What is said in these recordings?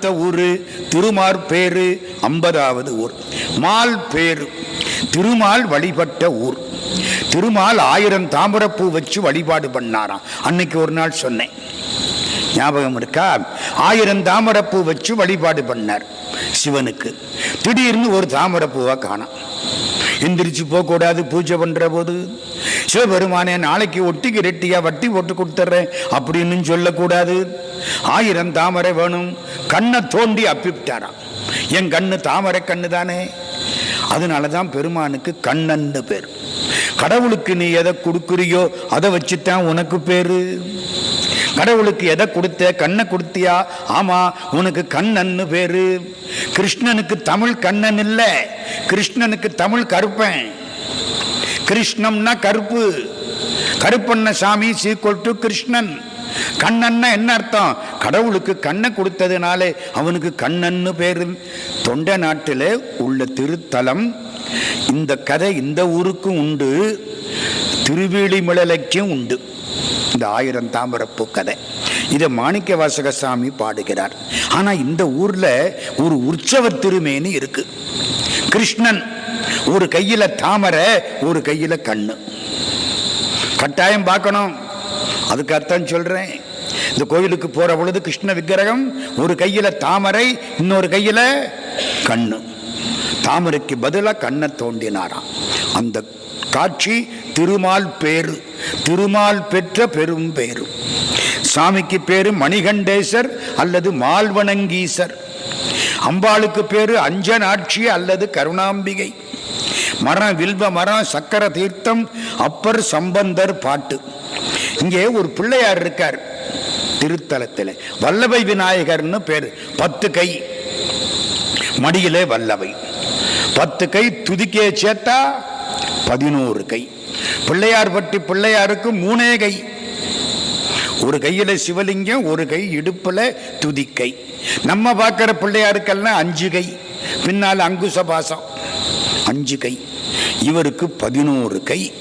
அடுத்த ஊரு திருமார் பேரு ஐம்பதாவது ஊர். மால் பேரு திருமால் வழிபட்ட ஊர். திருமால் ஆயிரம் தாமரப்பூ வச்சு வழிபாடு பண்ணாராம். அன்னைக்கு ஒரு நாள் சொன்னேன். ஞாபகம் இருக்கா? ஆயிரம் தாமரப்பூ வச்சு வழிபாடு பண்ணார் சிவனுக்கு. திடீர்னு ஒரு தாமரப்பூவை காணாம். எந்திரிச்சு போகக்கூடாது பூஜை பண்ற போது. சிவபெருமானே நாளைக்கு ஒட்டிக்கு ரெட்டியா வட்டி போட்டு கொடுத்துட்றேன் அப்படின்னு சொல்லக்கூடாது. ஆயிரம் தாமரை வேணும். கண்ணை தோண்டி அப்பிவிட்டாராம். என் கண்ணு தாமரை கண்ணு தானே. அதனால தான் பெருமானுக்கு கண்ணன்னு பேர். கடவுளுக்கு நீ எதை கொடுக்குறியோ அதை வச்சுத்தான் உனக்கு பேரு. கடவுளுக்கு எதை கொடுத்த கண்ணை கொடுத்தியா? ஆமா உனக்கு கண்ணன்னு பேரு. கிருஷ்ணனுக்கு தமிழ் கண்ணன் இல்லை. கிருஷ்ணனுக்கு தமிழ் கருப்பேன். கிருஷ்ணம்னா கருப்பு. Karuppanna Sami sequel to Krishnan. கண்ணன்னா என்ன அர்த்தம்? கடவுளுக்கு கண்ணை கொடுத்ததுனாலே அவனுக்கு கண்ணன்னு பேரு தொண்டை நாட்டில் உள்ள திருத்தலம். இந்த கதை இந்த ஊருக்கும் உண்டு. திருவேலிமலைக்கும் உண்டு. இந்த ஆயிரம் தாமரப்பூ கதை. இதை மாணிக்க வாசகசாமி பாடுகிறார். ஆனால் இந்த ஊரில் ஒரு உற்சவ திருமேனி இருக்கு. கிருஷ்ணன். ஒரு கையில தாமரை ஒரு கையில கண்ணு. கட்டாயம் பார்க்கணும். அதுக்கு அர்த்தம் சொல்றேன். இந்த கோயிலுக்கு போற பொழுது கிருஷ்ண விக்கிரகம் ஒரு கையில தாமரை இன்னொரு கையில கண்ணு. தாமரைக்கு பதிலாக கண்ணை தோண்டினாராம். அந்த காட்சி திருமால் பேரு. திருமால் பெற்ற பெரும் பேரு. சாமிக்கு பேரு மணிகண்டேசர் அல்லது மால்வணங்கீசர் அம்பாளுக்கு பேரு அஞ்சனாட்சி அல்லது கருணாம்பிகை. மரம் வில்வ மரம் சக்கர தீர்த்தம் அப்பர் சம்பந்தர் பாட்டு. இங்கே ஒரு பிள்ளையார் இருக்கார் திருத்தலத்தில். வல்லபை விநாயகர்னு பேர். பத்து கை. மடியிலே வல்லவை பத்து கை துதிக்கே சேர்த்தா பதினோரு கை. பிள்ளையார் பட்டி பிள்ளையாருக்கு மூணே கை. ஒரு கையில் சிவலிங்கம் ஒரு கை இடுப்பில் துதிக்கை. நம்ம பார்க்குற பிள்ளையாருக்கெல்லாம் அஞ்சு கை. பின்னால் அங்குச பாசம் அஞ்சு கை. இவருக்கு பதினோரு கை.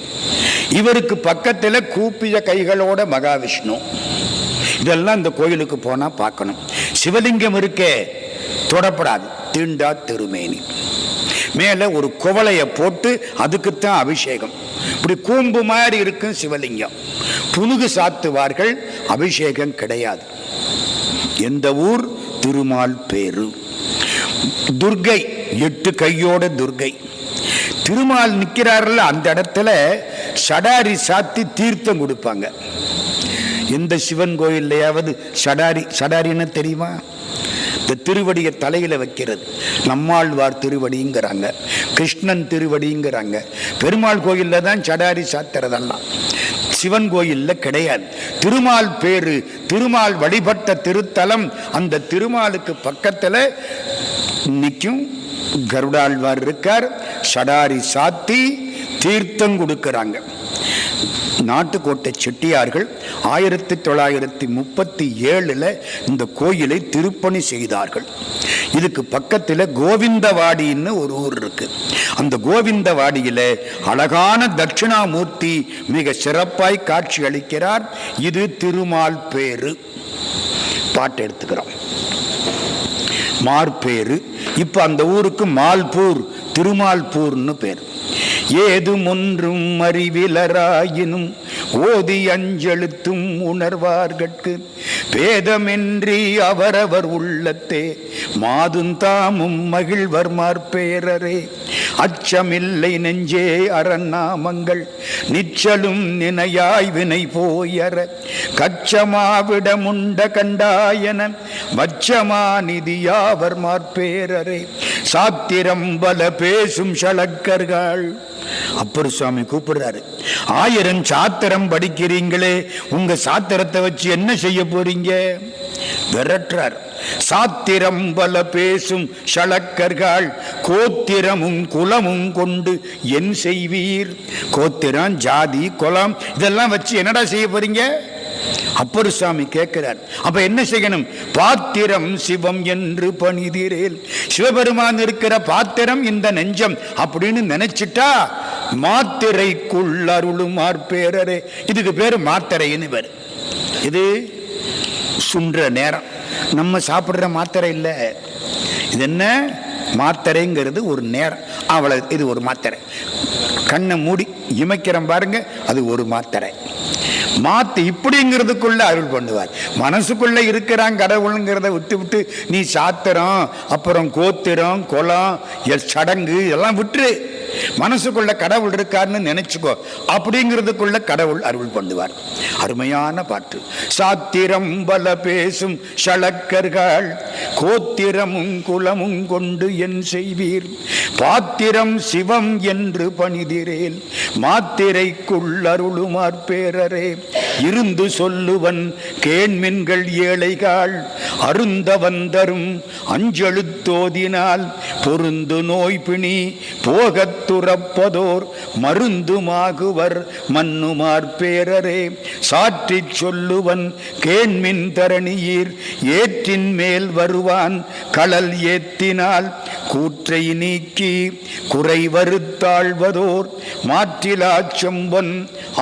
இவருக்கு பக்கத்தில் கூப்பிய கைகளோட மகாவிஷ்ணு. இதெல்லாம் இந்த கோயிலுக்கு போனால் பார்க்கணும். சிவலிங்கம் இருக்கே தொடப்படாது. தீண்டா திருமேனி. மேலே ஒரு குவளையை போட்டு அதுக்குத்தான் அபிஷேகம். இப்படி கூம்பு மாதிரி இருக்கும் சிவலிங்கம். புனுகு சாத்துவார்கள் அபிஷேகம் கிடையாது. எந்த ஊர்? திருமால் பேரு துர்கை எட்டு கையோட துர்கை. திருமால் நிற்கிறார்கள் அந்த இடத்துல சடாரி சாத்தி தீர்த்தம் கொடுப்பாங்க. எந்த சிவன் கோயில்லையாவது சடாரி சடாரின்னு தெரியுமா? இந்த திருவடியை தலையில் வைக்கிறது. நம்மாழ்வார் திருவடிங்கிறாங்க கிருஷ்ணன் திருவடிங்கிறாங்க. பெருமாள் கோயிலில் தான் சடாரி சாத்துறதெல்லாம். சிவன் கோயிலில் கிடையாது. திருமால் பேரு திருமால் வழிபட்ட திருத்தலம் அந்த திருமாலுக்கு பக்கத்தில் நிற்கும் கருடாழ்வார் இருக்கார் சடாரி சாத்தி தீர்த்தம் கொடுக்கிறாங்க. நாட்டுக்கோட்டை செட்டியார்கள் ஆயிரத்தி தொள்ளாயிரத்தி முப்பத்தி ஏழில் இந்த கோயிலை திருப்பணி செய்தார்கள். இதுக்கு பக்கத்தில் கோவிந்தவாடின்னு ஒரு ஊர் இருக்கு. அந்த கோவிந்தவாடியில் அழகான தட்சிணாமூர்த்தி மிக சிறப்பாய் காட்சி அளிக்கிறார். இது திருமால் பேரு பாட்டு எடுத்துக்கிறோம். மார்பேரு இப்போ அந்த ஊருக்கு மால்பூர் திருமால்பூர்னு பேர். ஏதும் ஒன்றும் அறிவிலராயினும் ஓதி அஞ்செழுத்தும் உணர்வார்கட்கு. பேதமின்றி அவரவர் உள்ளத்தே மாதும் தாமும் பேரரே அச்சமில்லை நெஞ்சே அறநாமங்கள் நிச்சலும் நினையாய் வினை போயற. கச்சமாவிடமுண்ட கண்டாயன வச்சமா நிதியாவர் மார்பேரரே சாத்திரம் பல பேசும் ஷளக்கர்கள் அப்பர் சுவாமி கூப்பிடுறாரு ஆயிரம் சாத்திரம் படிக்கிறீங்களே உங்க சாத்திரத்தை வச்சு என்ன செய்ய போறீங்க? விரட்டுறார் சாத்திரம் பல பேசும் சளக்கர்கள் கோத்திரமும் குலமும் கொண்டு என் செய்வீர். கோத்திரம் ஜாதி குலம் இதெல்லாம் வச்சு என்னடா செய்ய போறீங்க? அப்பரு சாமி கேட்கிறார். அப்ப என்ன செய்யணும்? பாத்திரம் சிவம் என்று பணிதிரேல். சிவபெருமான் இருக்கிற பாத்திரம் இந்த நெஞ்சம் அப்படின்னு நினைச்சிட்டா மாத்திரைக்குள் அருளுமார் பேரரே இதுக்கு பேர் மாத்திரைன்னு பேரு இது சுன்ற நேரம். நம்ம சாப்பிடுற மாத்திரை இல்லை. இது என்ன? மாத்திரைங்கிறது ஒரு நேரம். அவ்வளவு இது ஒரு மாத்திரை. கண்ணை மூடி இமைக்கிறோம் பாருங்க அது ஒரு மாத்திரை. மாத்து இப்படிங்கிறதுக்குள்ள அருள் பண்ணுவார். மனசுக்குள்ள இருக்கிறான் கடவுளுங்கிறத விட்டு விட்டு நீ சாத்திரம் அப்புறம் கோத்திரம் குளம் சடங்கு எல்லாம் விட்டுரு. மனசுக்குள்ள கடவுள் இருக்காருன்னு நினைச்சுக்கோ. அப்படிங்கிறதுக்குள்ள கடவுள் அருள் பண்ணுவார். அருமையான பாட்டு. சாத்திரம் பல பேசும் சளக்கர்கள் கோத்திரமும் குலமும் கொண்டு என் செய்வீர். பாத்திரம் சிவம் என்று பணிதிரேன் மாத்திரைக்குள் அருளுமார் பேரரே. இருந்து சொல்லுவன் கேண்மின்கள் ஏழைகள் அருந்த வந்தரும் அஞ்செழுத்தோதினால் பொருந்து நோய் பிணி போகத் துறப்பதோர் மருந்துமாகுவர் மன்னுமார் பேரரே. சாற்றிச் சொல்லுவன் கேண்மின் தரணியீர் ஏற்றின் மேல் வருவான் களல் ஏத்தினால் கூற்றை நீக்கி குறை வருத்தாழ்வதோர் மாற்றிலா செம்பொன்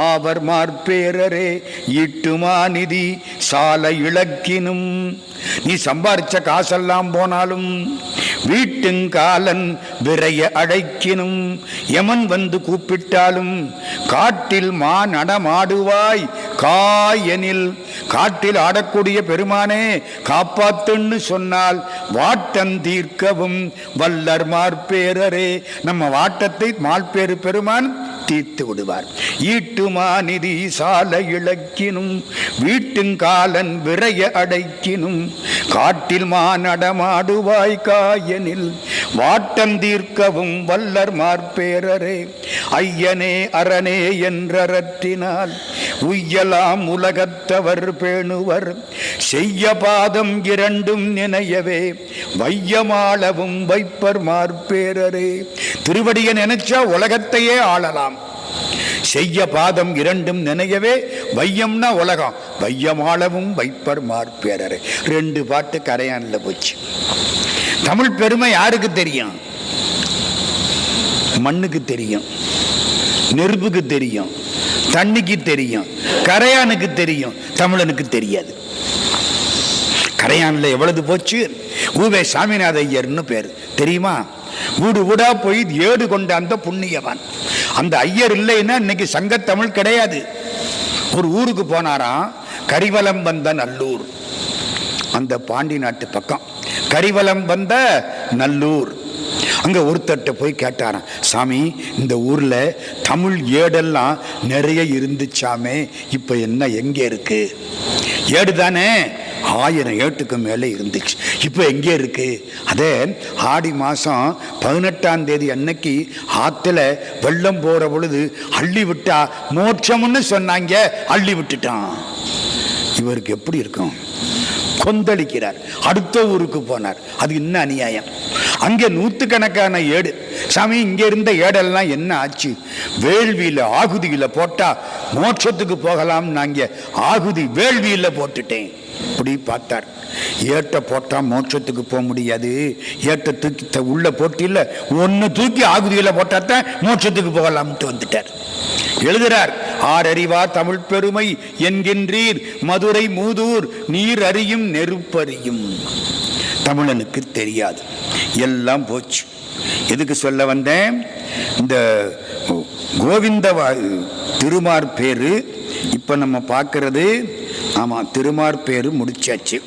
ஆவர் மார்பேரரே ஈட்டுமாநிதி சால இழக்கினும் நீ சம்பாரிச்ச காசெல்லாம் போனாலும் வீட்டுங்காலன் விரைய அழைக்கினும் எமன் வந்து கூப்பிட்டாலும் காட்டில் மா நடமாடுவாய் காயனில் காட்டில் ஆடக்கூடிய பெருமானே காப்பாத்துன்னு சொன்னால் வாட்டம் தீர்க்கவும் வல்லர் மார்பேரரே. நம்ம வாட்டத்தை மால்பேறு பெருமான் தீர்த்து விடுவார். ஈட்டுமாநிதி சால இழக்கினும் வீட்டுங்காலன் விரைய அடைக்கினும் காட்டில் மா நடமாடுவாய் காயனில் வாட்டம் தீர்க்கவும் வல்லர் மார்பேரரே. ஐயனே அரணே என்றறற்றினால் துய்யலாம் உலகத்தவர் பேணுவர். செய்ய பாதம் இரண்டும் நினையவே வையமாளவும் வைப்பர் மார்பேரரே. திருவடியை நினைச்சா உலகத்தையே ஆளலாம். செய்ய பாதம் இரண்டும் நினையவே வையம்னா உலகம் வையமாளவும் வைப்பர் மார்பேரரே. ரெண்டு பாட்டு கரையான்ல போச்சு. தமிழ் பெருமை யாருக்கு தெரியும்? மண்ணுக்கு தெரியும். நெருப்புக்கு தெரியும். தண்ணிக்கு தெரியும் கரையானுக்கு தெரியும் தமிழனுக்கு தெரியாது. கரையான்ல எவ்வளவு போச்சு? ஊவே சாமிநாத ஐயர்னு பேர். தெரியுமா? வீடு வீடா போய் ஏடு கொண்ட அந்த புண்ணியவான். அந்த ஐயர் இல்லைன்னா இன்னைக்கு சங்கத்தமிழ் கிடையாது. ஒரு ஊருக்கு போனாராம் கரிவலம் வந்த நல்லூர். அந்த பாண்டி நாட்டு பக்கம். கரிவலம் வந்த நல்லூர். அங்கே ஒருத்தட்ட போய் கேட்டாராம் சாமி இந்த ஊரில் தமிழ் ஏடெல்லாம் நிறைய இருந்துச்சாமே இப்போ என்ன எங்கே இருக்குது ஏடு தானே ஆயிரம் ஏட்டுக்கு மேலே இருந்துச்சு இப்போ எங்கே இருக்குது அதே ஆடி மாதம் பதினெட்டாம் தேதி அன்னைக்கு ஆற்றுல வெள்ளம் போகிற பொழுது அள்ளி விட்டா மோட்சம்னு சொன்னாங்க அள்ளி விட்டுட்டான். இவருக்கு எப்படி இருக்கும்? கொந்தளிக்கிறார் அடுத்த ஊருக்கு போனார் அது இன்னும் அநியாயம்? அங்கே நூற்றுக்கணக்கான ஏடு. சாமி இங்கே இருந்த ஏடெல்லாம் என்ன ஆச்சு? வேள்வியில் ஆகுதியில் போட்டால் மோட்சத்துக்கு போகலாம் நான் இங்கே ஆகுதி வேள்வியில் போட்டுட்டேன். இப்படி பார்த்தார். ஏட்டை போட்டால் மோட்சத்துக்கு போக முடியாது. ஏட்டை தூக்கி உள்ள போட்டியில் ஒன்று தூக்கி ஆகுதியில் போட்டால் தான் மோட்சத்துக்கு போகலாம்ட்டு வந்துட்டார். எழுதுறார் ஆரறிவா தமிழ் பெருமை என்கின்றீர் மதுரை மூதூர் நீர் அறியும் நெருப்பறியும். தமிழனுக்கு தெரியாது. எல்லாம் போச்சு. எதுக்கு சொல்ல வந்தேன்? இந்த கோவிந்த திருமார் பேரு இப்போ நம்ம பார்க்கறது ஆமாம் திருமார் பேரு முடிச்சாச்சு.